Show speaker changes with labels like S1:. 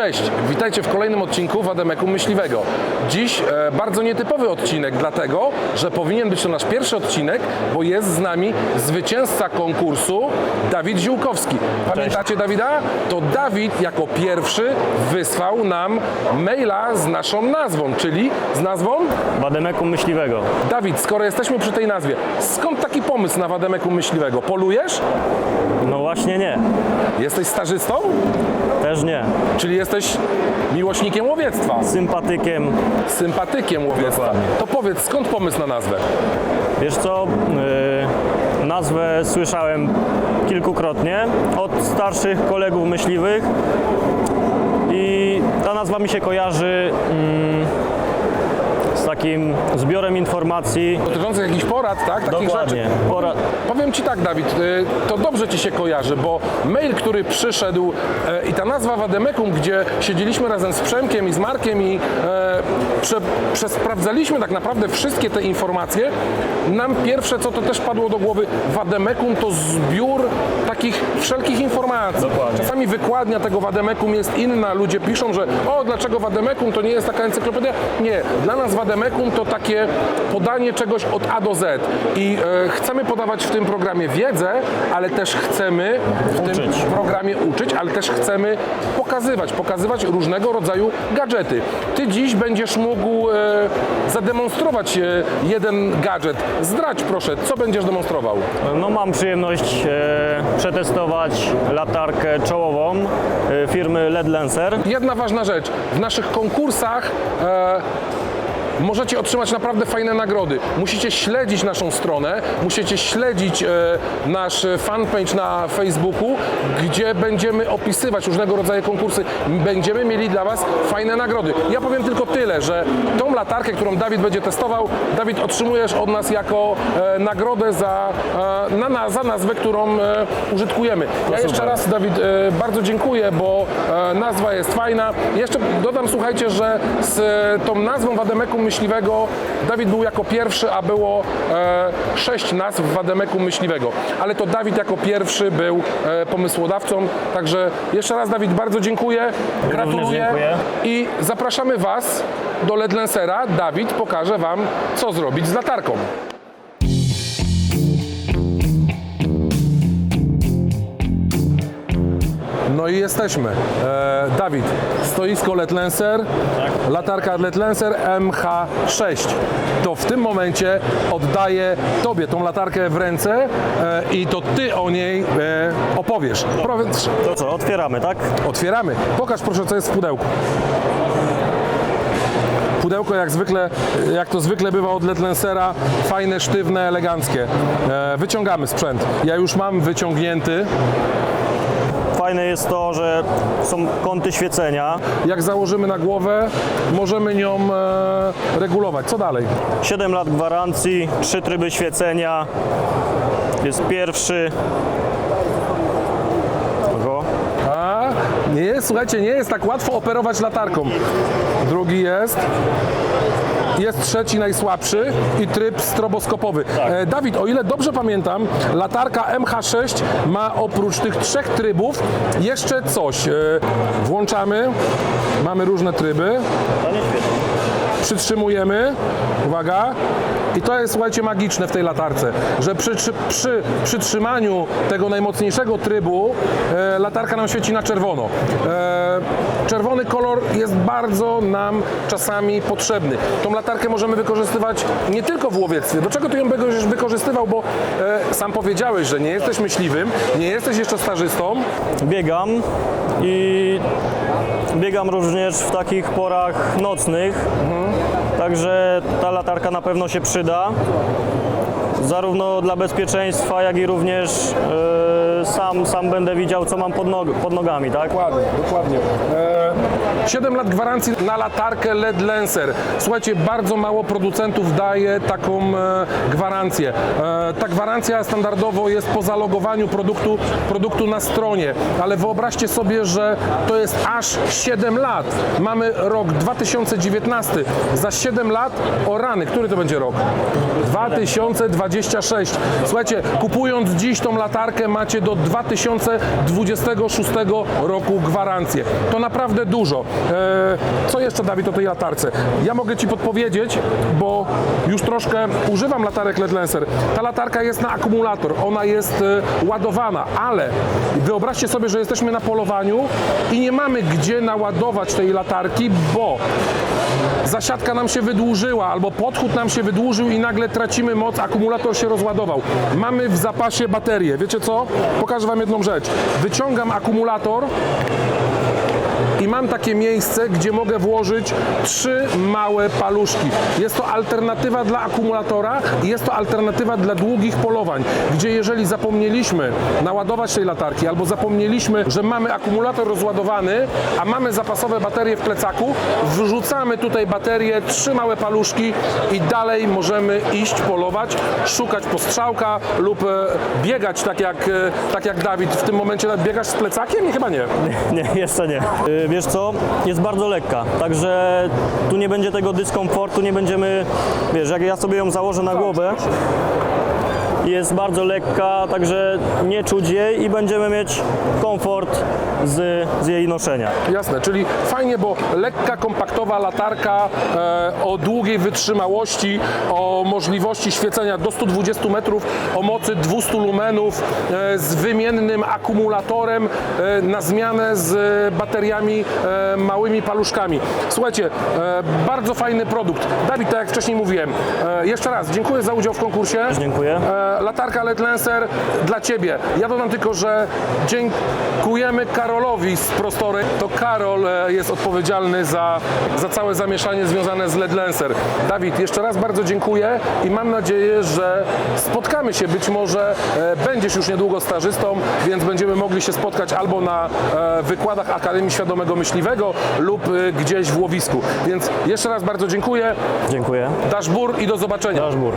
S1: Cześć, witajcie w kolejnym odcinku Wademeku Myśliwego. Dziś e, bardzo nietypowy odcinek, dlatego, że powinien być to nasz pierwszy odcinek, bo jest z nami zwycięzca konkursu Dawid Ziółkowski. Pamiętacie Dawida? To Dawid jako pierwszy wysłał nam maila z naszą nazwą, czyli z nazwą
S2: Wademeku myśliwego.
S1: Dawid, skoro jesteśmy przy tej nazwie, skąd taki pomysł na Wademeku Myśliwego? Polujesz?
S2: No właśnie nie.
S1: Jesteś stażystą?
S2: Też nie.
S1: Czyli jesteś miłośnikiem łowiectwa?
S2: Sympatykiem.
S1: sympatykiem łowiectwa.
S2: Dokładnie.
S1: To powiedz, skąd pomysł na nazwę?
S2: Wiesz co? Yy, nazwę słyszałem kilkukrotnie od starszych kolegów myśliwych i ta nazwa mi się kojarzy z takim zbiorem informacji.
S1: Dotyczących jakichś porad, tak? Takich
S2: Dokładnie.
S1: rzeczy.
S2: Pora-
S1: Powiem Ci tak, Dawid, y, to dobrze Ci się kojarzy, bo mail, który przyszedł e, i ta nazwa Wademekum, gdzie siedzieliśmy razem z Przemkiem i z Markiem i e, prze, przesprawdzaliśmy tak naprawdę wszystkie te informacje, nam pierwsze, co to też padło do głowy, Wademekum to zbiór takich wszelkich informacji.
S2: Dokładnie.
S1: Czasami wykładnia tego Wademekum jest inna, ludzie piszą, że o, dlaczego Wademekum to nie jest taka encyklopedia? Nie, dla nas Wademekum to takie podanie czegoś od A do Z i e, chcemy podawać w tym programie wiedzę, ale też chcemy w tym
S2: Uczyć.
S1: programie uczyć, ale też chcemy pokazywać, pokazywać różnego rodzaju gadżety. Ty dziś będziesz mógł e, zademonstrować e, jeden gadżet. Zdradź proszę, co będziesz demonstrował?
S2: No mam przyjemność e, przetestować latarkę czołową e, firmy LED Lancer.
S1: Jedna ważna rzecz. W naszych konkursach e, możecie otrzymać naprawdę fajne nagrody. Musicie śledzić naszą stronę, musicie śledzić e, nasz fanpage na Facebooku, gdzie będziemy opisywać różnego rodzaju konkursy. Będziemy mieli dla Was fajne nagrody. Ja powiem tylko tyle, że tą latarkę, którą Dawid będzie testował, Dawid otrzymujesz od nas jako e, nagrodę za, e, na, na, za nazwę, którą e, użytkujemy. Ja jeszcze
S2: super.
S1: raz Dawid, e, bardzo dziękuję, bo e, nazwa jest fajna. Jeszcze dodam, słuchajcie, że z e, tą nazwą Wademeku Myśliwego Dawid był jako pierwszy, a było e, sześć nazw Wademeku Myśliwego. Ale to Dawid jako pierwszy był e, pomysłodawcą. Także jeszcze raz Dawid, bardzo dziękuję. Gratuluję.
S2: dziękuję.
S1: I zapraszamy Was do LED Lancera. Dawid pokaże Wam, co zrobić z latarką. No i jesteśmy. E, Dawid, stoisko LED Lancer, latarka LED Lancer MH6. To w tym momencie oddaję Tobie tą latarkę w ręce e, i to Ty o niej e, opowiesz. Powiedz,
S2: To co, otwieramy, tak?
S1: Otwieramy. Pokaż proszę, co jest w pudełku. Pudełko jak zwykle, jak to zwykle bywa od LED Lancera, fajne, sztywne, eleganckie. E, wyciągamy sprzęt. Ja już mam wyciągnięty.
S2: Fajne jest to, że są kąty świecenia.
S1: Jak założymy na głowę, możemy nią e, regulować. Co dalej?
S2: 7 lat gwarancji, 3 tryby świecenia. Jest pierwszy.
S1: Nie słuchajcie, nie jest tak łatwo operować latarką. Drugi jest. Jest trzeci, najsłabszy i tryb stroboskopowy. E, Dawid, o ile dobrze pamiętam, latarka MH6 ma oprócz tych trzech trybów jeszcze coś. E, włączamy, mamy różne tryby, przytrzymujemy, uwaga, i to jest, słuchajcie, magiczne w tej latarce, że przy, przy, przy przytrzymaniu tego najmocniejszego trybu e, latarka nam świeci na czerwono. E, czerwony kolor jest bardzo nam czasami potrzebny. Tą latarkę możemy wykorzystywać nie tylko w łowiectwie. Do czego ty ją będziesz wykorzystywał, bo e, sam powiedziałeś, że nie jesteś myśliwym, nie jesteś jeszcze stażystą,
S2: Biegam i biegam również w takich porach nocnych. Także ta latarka na pewno się przyda. Zarówno dla bezpieczeństwa, jak i również e, sam, sam będę widział, co mam pod, pod nogami, tak?
S1: Dokładnie, dokładnie. E, 7 lat gwarancji na latarkę LED Lancer. Słuchajcie, bardzo mało producentów daje taką e, gwarancję. E, ta gwarancja standardowo jest po zalogowaniu produktu, produktu na stronie, ale wyobraźcie sobie, że to jest aż 7 lat. Mamy rok 2019. Za 7 lat, o rany, który to będzie rok? 2026. Słuchajcie, kupując dziś tą latarkę macie do do 2026 roku gwarancję. To naprawdę dużo. E, Co jeszcze, Dawid, o tej latarce? Ja mogę Ci podpowiedzieć, bo już troszkę używam latarek LED Lancer. Ta latarka jest na akumulator, ona jest e, ładowana, ale wyobraźcie sobie, że jesteśmy na polowaniu i nie mamy gdzie naładować tej latarki, bo zasiadka nam się wydłużyła albo podchód nam się wydłużył i nagle tracimy moc, akumulator się rozładował. Mamy w zapasie baterię. Wiecie co? Pokażę Wam jedną rzecz. Wyciągam akumulator i mam takie miejsce, gdzie mogę włożyć trzy małe paluszki. Jest to alternatywa dla akumulatora i jest to alternatywa dla długich polowań, gdzie jeżeli zapomnieliśmy naładować tej latarki albo zapomnieliśmy, że mamy akumulator rozładowany, a mamy zapasowe baterie w plecaku, wrzucamy tutaj baterię, trzy małe paluszki i dalej możemy iść polować, szukać postrzałka lub e, biegać tak jak, e, tak jak Dawid w tym momencie. Biegasz z plecakiem? I chyba nie.
S2: Nie, jeszcze nie. Y, Wiesz co, jest bardzo lekka, także tu nie będzie tego dyskomfortu, nie będziemy, wiesz, jak ja sobie ją założę na głowę, jest bardzo lekka, także nie czuć jej i będziemy mieć komfort z, z jej noszenia.
S1: Jasne, czyli fajnie, bo lekka, kompaktowa latarka e, o długiej wytrzymałości, o możliwości świecenia do 120 metrów, o mocy 200 lumenów, e, z wymiennym akumulatorem e, na zmianę z bateriami e, małymi paluszkami. Słuchajcie, e, bardzo fajny produkt. Dawid, tak jak wcześniej mówiłem, e, jeszcze raz dziękuję za udział w konkursie.
S2: Dziękuję.
S1: E, latarka LED Lancer dla Ciebie. Ja dodam tylko, że dziękujemy Karolowi z Prostory. To Karol e, jest odpowiedzialny za, za całe zamieszanie związane z LED Lancer. Dawid, jeszcze raz bardzo dziękuję i mam nadzieję, że spotkamy się. Być może e, będziesz już niedługo stażystą, więc będziemy mogli się spotkać albo na e, wykładach Akademii Świadomego Myśliwego lub gdzieś w łowisku. Więc jeszcze raz bardzo dziękuję.
S2: Dziękuję.
S1: Dasz bur i do zobaczenia.
S2: Daszbur.